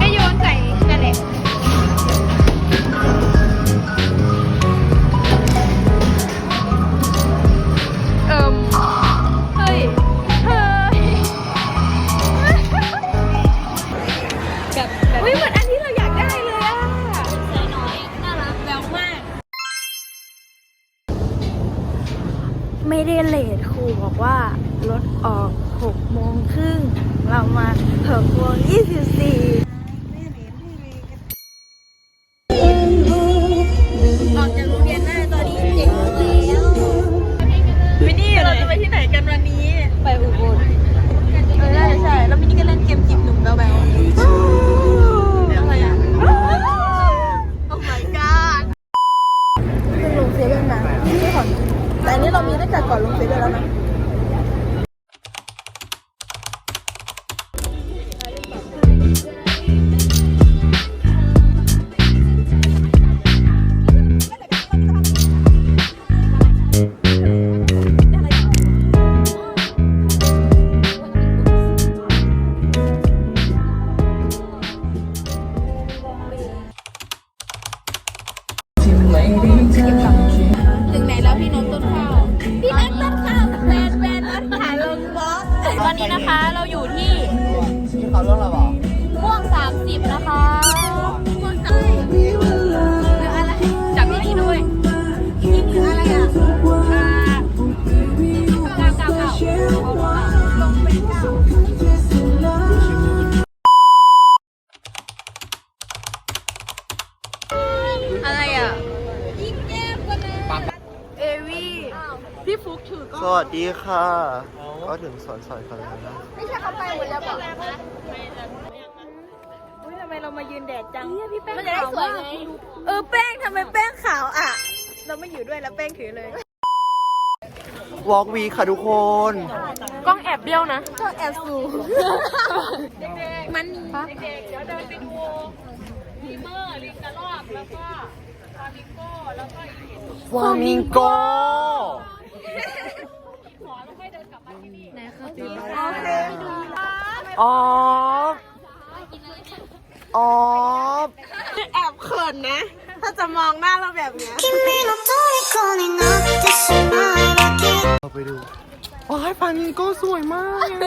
ก็โยนใส่นั่นแหลเอิ่มเฮ้ย เฮ้ยแบบแบเหมือนอันที่เราอยากได้เลยอ่น้อยน่ารักแววมาก ไม่ได้เลทครูบอกว่ารถออกหกโมงครึ่ง เรามา6โมง24 ค่ะ ก็ถึงสวนสอยกันแล้วนะไม่ใช่เขาไปหมดแล้วบอกอุ้ยทำไมเรามายืนแดดจังพี่แป้งมันจะได้สวยไงเออแป้งทำไมแป้งขาวอะ เราไม่อยู่ด้วยแล้วแป้งถือเลยวอล์กวีค่ะทุกคน กล้องแอบเบี้ยวนะกล้องแอบสูมันเด็กๆเดี๋ยวเดินไปดูลิเมอร์ลิงกระรอกแล้วก็ฟามิงโก้แล้วก็อีกฟามิงโก โอเค อ๋อ อ๋อ แอบเขินนะ ถ้าจะมองหน้าเราแบบเนี้ยเราไปดูโอ้ยฟันก็สวยมากไง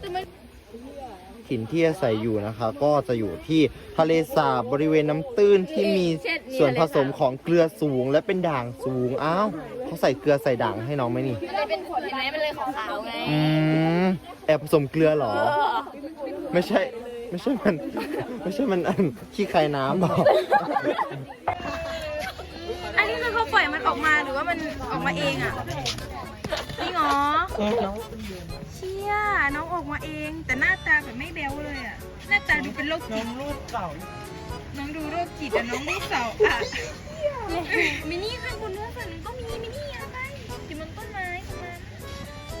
แต่มัน ถิ่นที่อาศัยอยู่นะคะ ก็จะอยู่ที่ทะเลสาบบริเวณน้ำตื้นที่มีส่วนผสมของเกลือสูงและเป็นด่างสูงอ้าวเขาใส่เกลือใส่ด่างให้น้องไหมนี่มันเลยเป็นขวดเห็นไหมมันเลยขาวๆไงอืมแอบผสมเกลือเหรอ ไม่ใช่ ไม่ใช่มัน ไม่ใช่มันอันขี้ใครน้ำบอกอันนี้คือเขาปล่อยมันออกมาหรือว่ามันออกมาเองอะ จริงเหรอเชี่ยน้องออกมาเอง แต่หน้าตาแบบไม่แบ๊วเลยอะ หน้าตาดูเป็นโรคจิตรูปเก่าน้องดูโรคจิตแต่น้องลูกเสาอะมินี่ข้างบนนู้นฝั่งนึงก็มีมินี่อะไรอยู่บนต้นไม้ตรงนั้น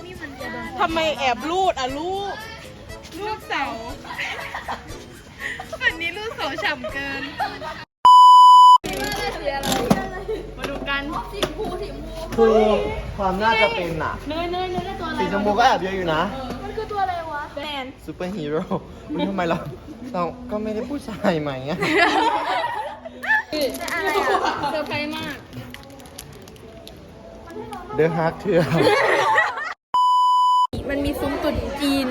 มีเหมือนกันทำไมแอบรูดอะลูกลูกเสาฝั่งนี้ลูกเสาฉ่ำเกิน มาดู กันสีพูสีมูคือความน่าจะเป็นอะเนยเนยเนยได้ตัวอะไรสีชมพูก็แอบเยอะอยู่นะ มันคือตัวอะไรวะแมนซูเปอร์ฮีโร่อุ๊ยทำไมเราเราก็ไม่ได้ผู้ชายไหมอะอะไรอะเซอร์ไพรส์มาก เดอะฮักเถื่อมันมีซุ้มตรุ๊จีน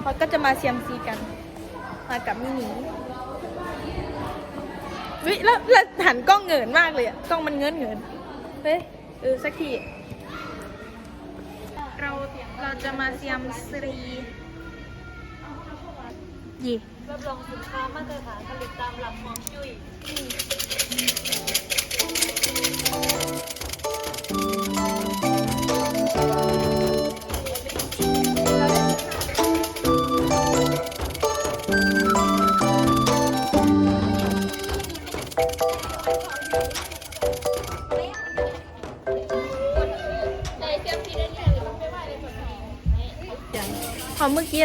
เขาก็จะมาเซียมซีกัน มากับมินิวิแล้วแล้วหันกล้องเหงินมากเลยอะกล้องมันเงินเงิน เฮ้ยเออสักทีเราเราจะมาเซียมซียี่รับรองสินค้ามาตรฐานผลิตตามหลักของจุ้ย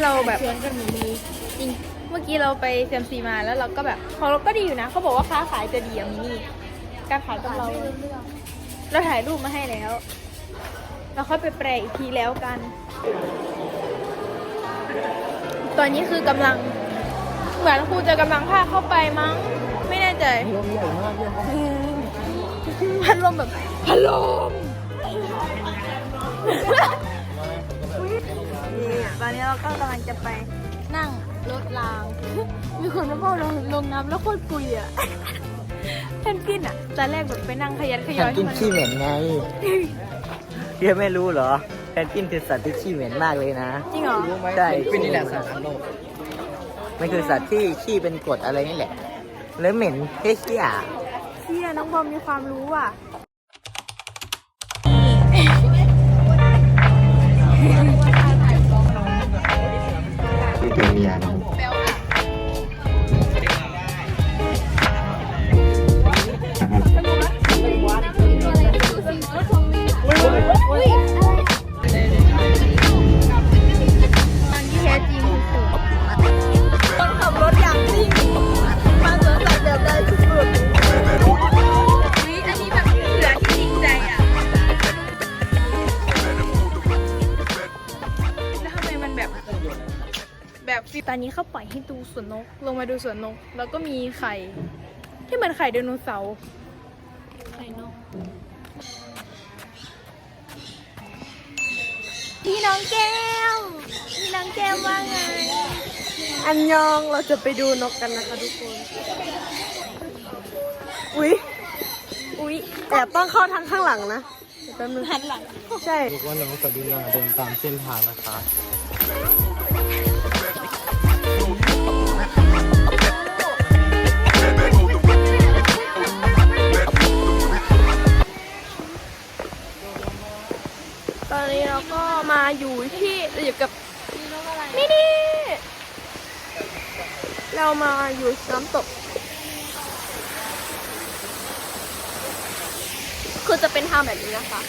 เมื่อกี้เราแบบจริง เมื่อกี้เราไปเซียมซีมาแล้วเราก็แบบของเราก็ดีอยู่นะเขาบอกว่าค้าขายจะดีอะมินี่การขายกับเรา เราถ่ายรูปมาให้แล้ว เราค่อยไปแปลอีกทีแล้วกัน ตอนนี้คือกำลัง เหมือนครูจะกำลังพาเข้าไปมั้ง ไม่แน่ใจพัดลมแบบพัดลมนี่ต อนนี้เราก็กำลังจะไปนั่งรถราง มีคนมาพ่อลงลงน้ำแล้วโคตรกุยอะเพนกวินอะตอนแรกแบบไปนั่งขยันขยฉัอนกินให้มัขี้เหม็นไงเพี่ไม่รู้เหรอแพนกวินคือสัตว์ที่ขี้เหม็นมากเลยนะ จริงเหรอใช่เป็นนี่แหละสัตว์ทั้งโลกมันคือสัตว์ที่ขี้เป็นกรดอะไรนี่แหละ แล้วเหม็นเที่ยเชี่ยน้องบอมมีความรู้อะ เป็นเมียนะคน สวนนก ลงมาดูสวนนก แล้วก็มีไข่ ที่เหมือนไข่ไดโนเสาร์ไข่นก พี่น้องแก้มพี่น้องแก้มว่าไง อันยองเราจะไปดูนกกันนะคะทุกคน อุ๊ย อุ๊ยแต่ต้องเข้าทางข้างหลังนะแป๊บนึงหันหลัง ใช่ทุกวันน้องกรุณาเดินตามเส้นทางนะคะ ที่อยู่กับนี่นี่เรามาอยู่น้ำตก คือจะเป็นทางแบบนี้นะคะ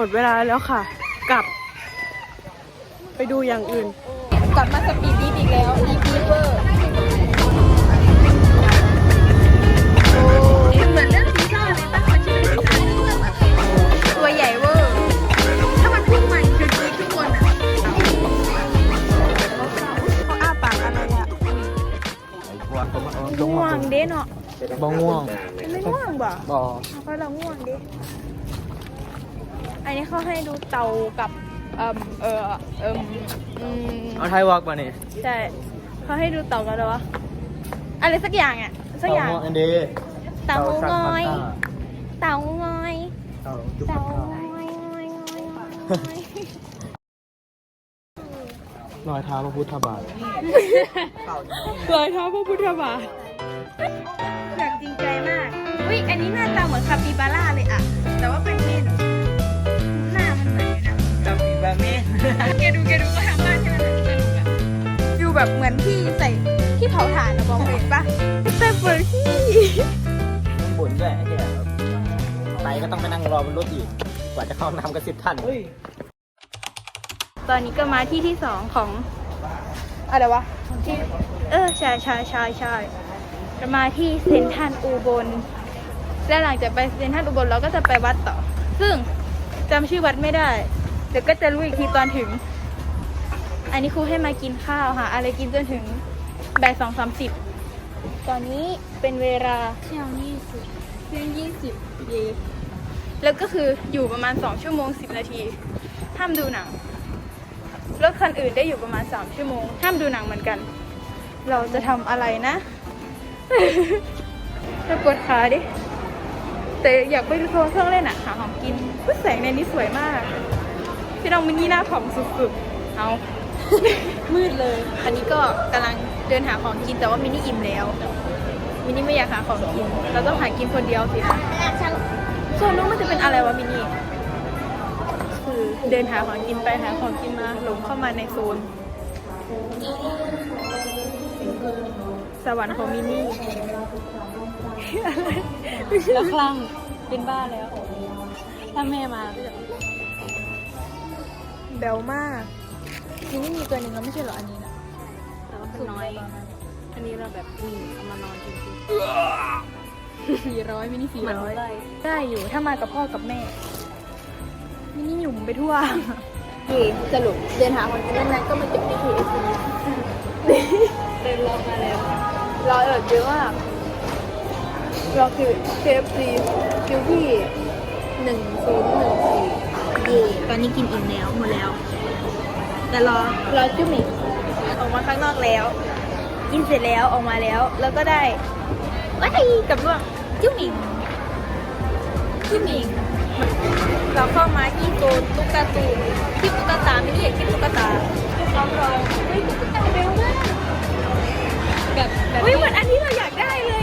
มดเวลาแล้วค่ะ กลับ ไปดูอย่างอื่น กลับมาสปีดบีบอีกแล้วอีบีเวอร์เหมือนเรื่องซีซ่าเลยตั้งมันชื่อเรื่องซีซ่าตัวใหญ่เวอร์ ถ้ามันพุ่งมาคือกรีดทุกคนอะเขาอ้าปากอะไรอะง่วงเด้เนาะบ่ง่วงมันไม่ง่วงบ่บ่เพราะเราง่วงดิ อันนี้เขาให้ดูเตากับเอ่มเออเอ่มอืมเอาไทยวอกมาเนี่ยใช่เขาให้ดูเตากันเลยวะอะไรสักอย่างอะสักอย่างอันเดเตางอยเตางอยเต่าจุกเตาเต่างอยงอยงอยงอยรอยเท้าพระพุทธบาทรอยเท้าพระพุทธบาทแบบจริงใจมากอุ้ยอันนี้หน้าตาเหมือนคาปิบาร่าเลยอะ แต่ว่าเป็น แกดูแกดูก็ทำบ้านใช่ไหมสนุกอะดูแบบเหมือนที่ใส่ที่เผาถ่านนะบอกเห็นปะแต่เปิดที่บ่นด้วยไอ้เหี้ยไปก็ต้องไปนั่งรอบนรถอีก กว่าจะเข้าน้ำก็สิบทันตอนนี้ก็มาที่ที่สองของอะไรวะที่เออใช่ใช่ใช่ใช่จะมาที่เซนทันอุบลและหลังจากไปเซนทันอุบลเราก็จะไปวัดต่อ ซึ่งจำชื่อวัดไม่ได้ เดี๋ยวก็จะรู้อีกทีตอนถึง อันนี้ครูให้มากินข้าวหาอะไรกินจนถึงบ่ายสองสามสิบตอนนี้เป็นเวลาเที่ยงยี่สิบเที่ยงยี่สิบเยแล้วก็คืออยู่ประมาณสองชั่วโมงสิบนาที ห้ามดูหนัง รถคันอื่นได้อยู่ประมาณสามชั่วโมง ห้ามดูหนังเหมือนกัน เราจะทำอะไรนะจะปวดขาดิ แต่อยากไปดูโซนเครื่องเล่นอะหาของกินอุ๊ยแสงในนี้สวยมาก พี่น้องมินนี่หน้าผ่องสุดๆ เอา มืดเลย อันนี้ก็กำลังเดินหาของกินแต่ว่ามินนี่อิ่มแล้ว มินนี่ไม่อยากหาของกิน เราต้องหากินคนเดียวสินะโซนนู้นมันจะเป็นอะไรวะมินนี่ คือเดินหาของกินไปหาของกินมาหลงเข้ามาในโซน สวรรค์ของมินนี่แล้วคลั่งเป็นบ้าแล้ว ถ้าแม่มาก็จะ แบลมากมินนี่มีตัวหนึ่งแล้วไม่ใช่เหรออันนี้นะแต่ว่ามันน้อย อันนี้เราแบบอืมเอามานอนจริงสี่ร้อยมินนี่สี่ๆเหมือนร้อยไรได้อยู่ถ้ามากับพ่อกับแม่มินิหยุ่มไปทั่วนี่สรุปเดินหาคนกินนั้นก็มาจบที่ KFC เดินรอมาแล้วรอเออเยอะมากรอคือ KFC คิวที่หนึ่งศูนย์หนึ่งสี่เย่ตอนนี้กินอิ่มแล้วหมดแล้ว แต่รอรอจุ๊บอีกออกมาข้างนอกแล้ว กินเสร็จแล้วออกมาแล้ว แล้วก็ได้ว้ายกับร่วงจุ๊บอีกจุ๊บอีกเราเข้ามาที่โซนตุ๊กตาตูนที่ตุ๊กตาไม่ได้อยากกินตุ๊กตาลองลองเฮ้ยตุ๊กตาเร็วมากแบบแบบเฮ้ยเหมือนอันที่เราอยากได้เลย